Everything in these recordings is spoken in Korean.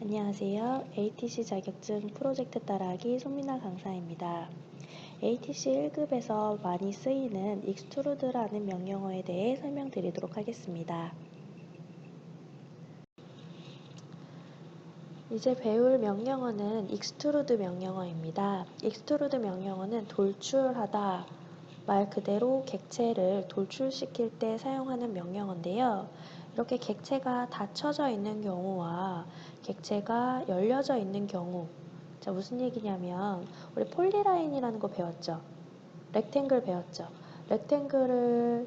안녕하세요. ATC 자격증 프로젝트 따라하기 손민아 강사입니다. ATC 1급에서 많이 쓰이는 extrude라는 명령어에 대해 설명드리도록 하겠습니다. 이제 배울 명령어는 extrude 명령어입니다. extrude 명령어는 돌출하다 말 그대로 객체를 돌출시킬 때 사용하는 명령어인데요. 이렇게 객체가 닫혀져 있는 경우와 객체가 열려져 있는 경우 자 무슨 얘기냐면 우리 폴리라인이라는 거 배웠죠? 렉탱글 배웠죠? 렉탱글은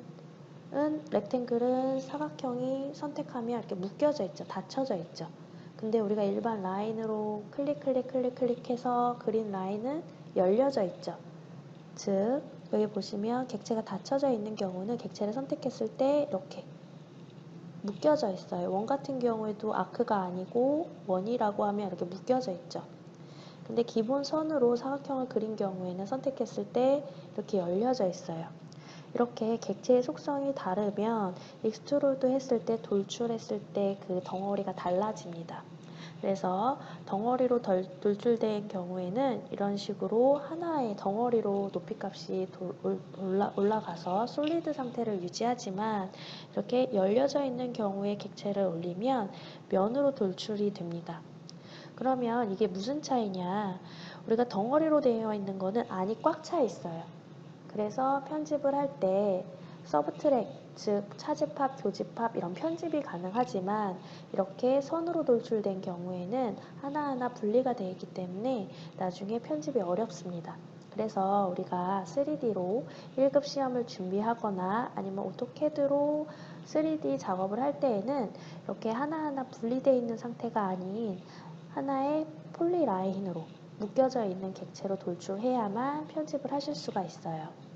렉탱글은 사각형이 선택하면 이렇게 묶여져 있죠 닫혀져 있죠. 근데 우리가 일반 라인으로 클릭 클릭 클릭 클릭해서 그린 라인은 열려져 있죠. 즉 여기 보시면 객체가 닫혀져 있는 경우는 객체를 선택했을 때 이렇게 묶여져 있어요. 원 같은 경우에도 아크가 아니고 원이라고 하면 이렇게 묶여져 있죠. 근데 기본 선으로 사각형을 그린 경우에는 선택했을 때 이렇게 열려져 있어요. 이렇게 객체의 속성이 다르면 익스트루드 했을 때 돌출했을 때 그 덩어리가 달라집니다. 그래서 덩어리로 덜, 돌출된 경우에는 이런 식으로 하나의 덩어리로 높이값이 올라, 올라가서 솔리드 상태를 유지하지만 이렇게 열려져 있는 경우에 객체를 올리면 면으로 돌출이 됩니다. 그러면 이게 무슨 차이냐? 우리가 덩어리로 되어 있는 거는 안이 꽉 차 있어요. 그래서 편집을 할때 서브트랙 즉 차집합, 교집합 이런 편집이 가능하지만 이렇게 선으로 돌출된 경우에는 하나하나 분리가 되어 있기 때문에 나중에 편집이 어렵습니다. 그래서 우리가 3D로 1급 시험을 준비하거나 아니면 오토캐드로 3D 작업을 할 때에는 이렇게 하나하나 분리되어 있는 상태가 아닌 하나의 폴리라인으로 묶여져 있는 객체로 돌출해야만 편집을 하실 수가 있어요.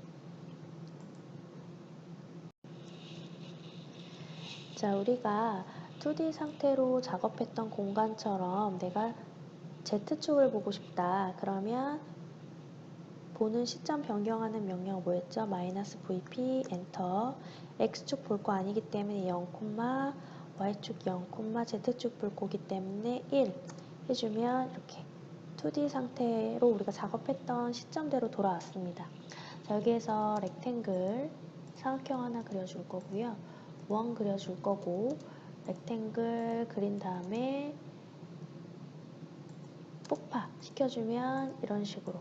자, 우리가 2D 상태로 작업했던 공간처럼 내가 Z축을 보고 싶다. 그러면 보는 시점 변경하는 명령 뭐였죠? 마이너스 VP 엔터 X축 볼 거 아니기 때문에 0, Y축 0, Z축 볼 거기 때문에 1 해주면 이렇게 2D 상태로 우리가 작업했던 시점대로 돌아왔습니다. 자, 여기에서 렉탱글 사각형 하나 그려줄 거고요. 원 그려줄 거고 렉탱글 그린 다음에 폭파 시켜주면 이런 식으로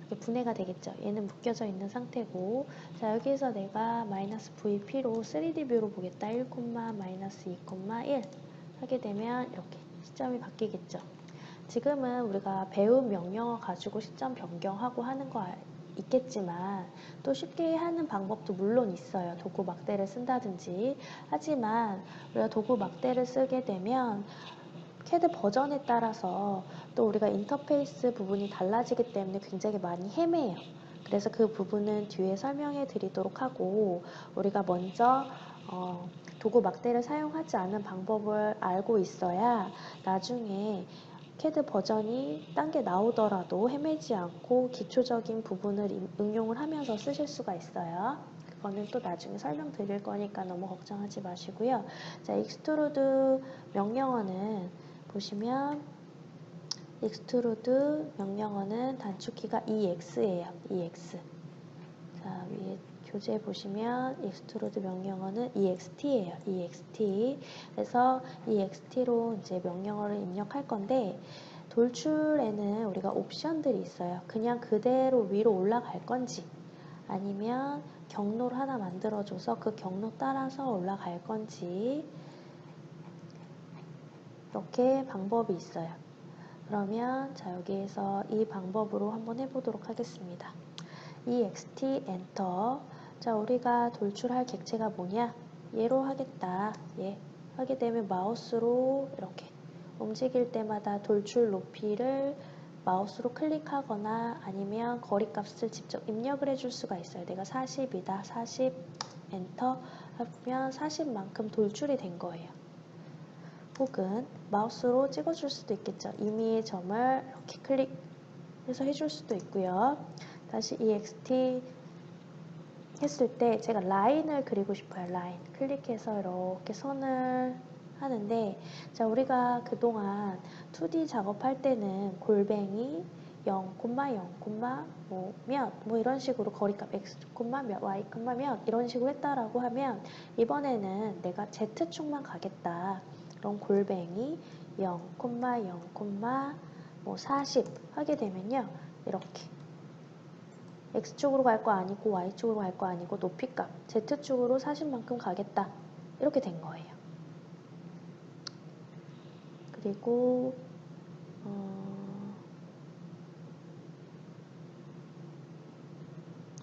이렇게 분해가 되겠죠. 얘는 묶여져 있는 상태고 자 여기서 내가 마이너스 VP로 3D 뷰로 보겠다. 1, 마이너스 2, 1 하게 되면 이렇게 시점이 바뀌겠죠. 지금은 우리가 배운 명령어 가지고 시점 변경하고 하는 거 있겠지만 또 쉽게 하는 방법도 물론 있어요. 도구 막대를 쓴다든지. 하지만 우리가 도구 막대를 쓰게 되면 캐드 버전에 따라서 또 우리가 인터페이스 부분이 달라지기 때문에 굉장히 많이 헤매요. 그래서 그 부분은 뒤에 설명해 드리도록 하고 우리가 먼저 어, 도구 막대를 사용하지 않은 방법을 알고 있어야 나중에 캐드 버전이 딴 게 나오더라도 헤매지 않고 기초적인 부분을 응용을 하면서 쓰실 수가 있어요. 그거는 또 나중에 설명드릴 거니까 너무 걱정하지 마시고요. 자, 익스트루드 명령어는 보시면 익스트루드 명령어는 단축키가 EX예요. EX. 자, 위에 교재 보시면 익스트루드 명령어는 ext예요. ext. 그래서 ext로 이제 명령어를 입력할 건데 돌출에는 우리가 옵션들이 있어요. 그냥 그대로 위로 올라갈 건지 아니면 경로를 하나 만들어줘서 그 경로 따라서 올라갈 건지 이렇게 방법이 있어요. 그러면 자 여기에서 이 방법으로 한번 해보도록 하겠습니다. ext 엔터 자, 우리가 돌출할 객체가 뭐냐? 얘로 하겠다. 얘 하게 되면 마우스로 이렇게 움직일 때마다 돌출 높이를 마우스로 클릭하거나 아니면 거리값을 직접 입력을 해줄 수가 있어요. 내가 40이다. 40 엔터 하면 40만큼 돌출이 된 거예요. 혹은 마우스로 찍어줄 수도 있겠죠. 임의의 점을 이렇게 클릭해서 해줄 수도 있고요. 다시 ext 했을 때 제가 라인을 그리고 싶어요. 라인. 클릭해서 이렇게 선을 하는데 자 우리가 그동안 2D 작업할 때는 골뱅이 0, 0, 뭐, 몇, 뭐 이런 식으로 거리값 x, 몇, y, 몇 이런 식으로 했다라고 하면 이번에는 내가 z축만 가겠다. 그럼 골뱅이 0, 0, 뭐40 하게 되면요. 이렇게 x축으로 갈 거 아니고 y축으로 갈 거 아니고 높이값 z축으로 40만큼 가겠다. 이렇게 된 거예요. 그리고 어,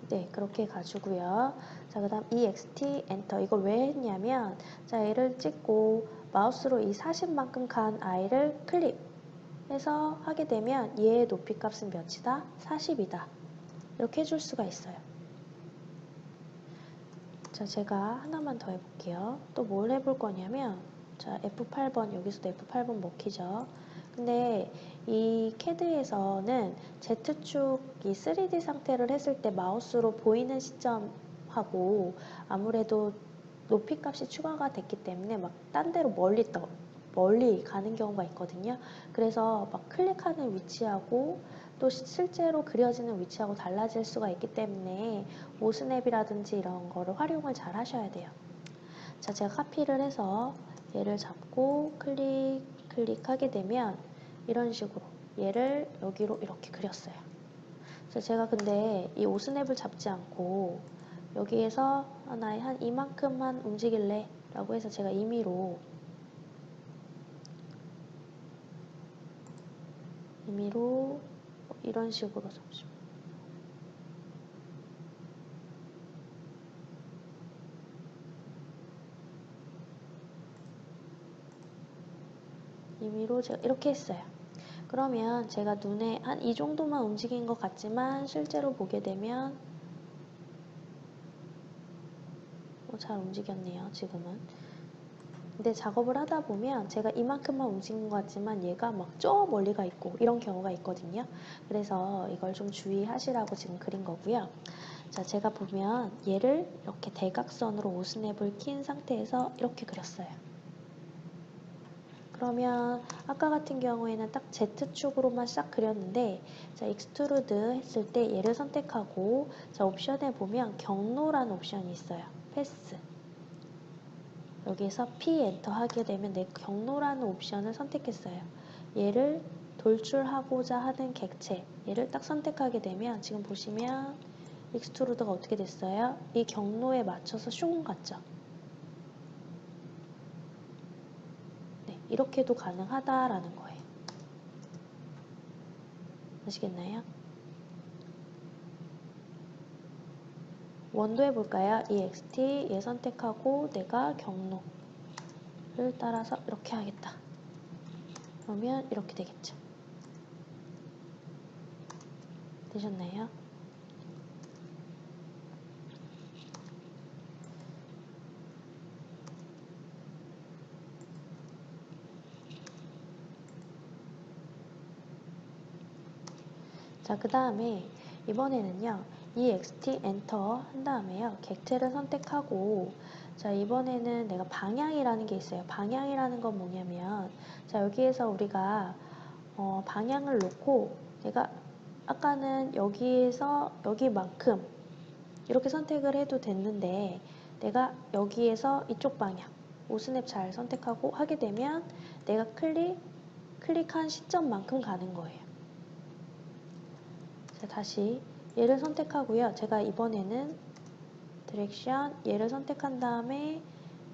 네, 그렇게 가지고요. 자, 그 다음 ext 엔터 이걸 왜 했냐면 자, 얘를 찍고 마우스로 이 40만큼 간 i를 클릭해서 하게 되면 얘의 높이 값은 몇이다? 40이다. 이렇게 해줄 수가 있어요. 자, 제가 하나만 더 해볼게요. 또 뭘 해볼 거냐면 자, F8번 여기서도 F8번 먹히죠. 근데 이 CAD에서는 Z축 이 3D 상태를 했을 때 마우스로 보이는 시점하고 아무래도 높이 값이 추가가 됐기 때문에 막 딴 데로 멀리 떠, 멀리 가는 경우가 있거든요. 그래서 막 클릭하는 위치하고 또 실제로 그려지는 위치하고 달라질 수가 있기 때문에 오스냅이라든지 이런 거를 활용을 잘 하셔야 돼요. 자, 제가 카피를 해서 얘를 잡고 클릭, 클릭하게 되면 이런 식으로 얘를 여기로 이렇게 그렸어요. 그래서 제가 근데 이 오스냅을 잡지 않고 여기에서 하나에 한 이만큼만 움직일래 라고 해서 제가 임의로 임의로 이런 식으로 잠시만 임의로 제가 이렇게 했어요. 그러면 제가 눈에 한 이 정도만 움직인 것 같지만 실제로 보게 되면 어, 잘 움직였네요 지금은 근데 작업을 하다 보면 제가 이만큼만 움직인 것 같지만 얘가 막 저 멀리 가 있고 이런 경우가 있거든요 그래서 이걸 좀 주의하시라고 지금 그린 거고요 자 제가 보면 얘를 이렇게 대각선으로 오스냅을 킨 상태에서 이렇게 그렸어요 그러면 아까 같은 경우에는 딱 Z축으로만 싹 그렸는데 자, 익스트루드 했을 때 얘를 선택하고 자, 옵션에 보면 경로라는 옵션이 있어요. 패스. 여기서 P 엔터 하게 되면 내 경로라는 옵션을 선택했어요. 얘를 돌출하고자 하는 객체 얘를 딱 선택하게 되면 지금 보시면 익스트루드가 어떻게 됐어요? 이 경로에 맞춰서 슝 갔죠. 이렇게도 가능하다라는 거예요. 아시겠나요? 원도 해볼까요? ext 얘 선택하고 내가 경로를 따라서 이렇게 하겠다. 그러면 이렇게 되겠죠. 되셨나요? 자, 그 다음에 이번에는요. Ext 엔터 한 다음에요. 객체를 선택하고 자, 이번에는 내가 방향이라는 게 있어요. 방향이라는 건 뭐냐면 자, 여기에서 우리가 어, 방향을 놓고 내가 아까는 여기에서 여기만큼 이렇게 선택을 해도 됐는데 내가 여기에서 이쪽 방향 오스냅 잘 선택하고 하게 되면 내가 클릭 클릭한 시점만큼 가는 거예요. 자, 다시 얘를 선택하고요. 제가 이번에는 디렉션 얘를 선택한 다음에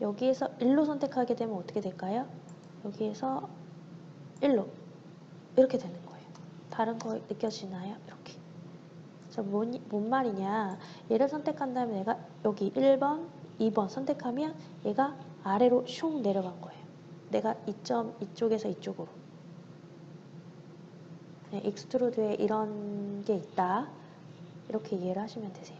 여기에서 1로 선택하게 되면 어떻게 될까요? 여기에서 1로 이렇게 되는 거예요. 다른 거 느껴지나요? 이렇게. 자, 뭔, 뭔 말이냐. 얘를 선택한 다음에 내가 여기 1번, 2번 선택하면 얘가 아래로 슝 내려간 거예요. 내가 이점 이쪽에서 이쪽으로. 네, 익스트루드에 이런 게 있다. 이렇게 이해를 하시면 되세요.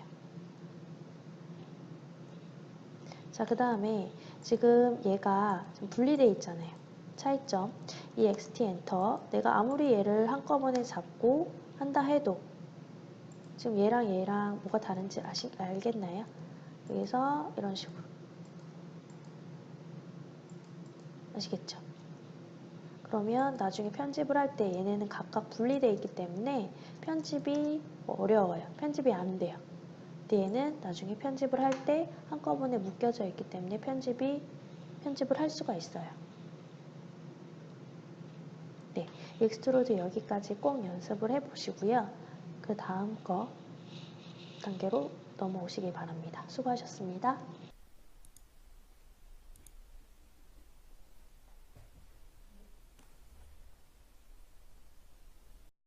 자, 그 다음에 지금 얘가 지금 분리되어 있잖아요. 차이점, 이 xt 엔터. 내가 아무리 얘를 한꺼번에 잡고 한다 해도 지금 얘랑 얘랑 뭐가 다른지 아시, 알겠나요? 여기서 이런 식으로. 아시겠죠? 그러면 나중에 편집을 할 때 얘네는 각각 분리되어 있기 때문에 편집이 어려워요. 편집이 안 돼요. 얘는 나중에 편집을 할 때 한꺼번에 묶여져 있기 때문에 편집이 편집을 할 수가 있어요. 네, 익스트루드 여기까지 꼭 연습을 해보시고요. 그 다음 거 단계로 넘어오시기 바랍니다. 수고하셨습니다.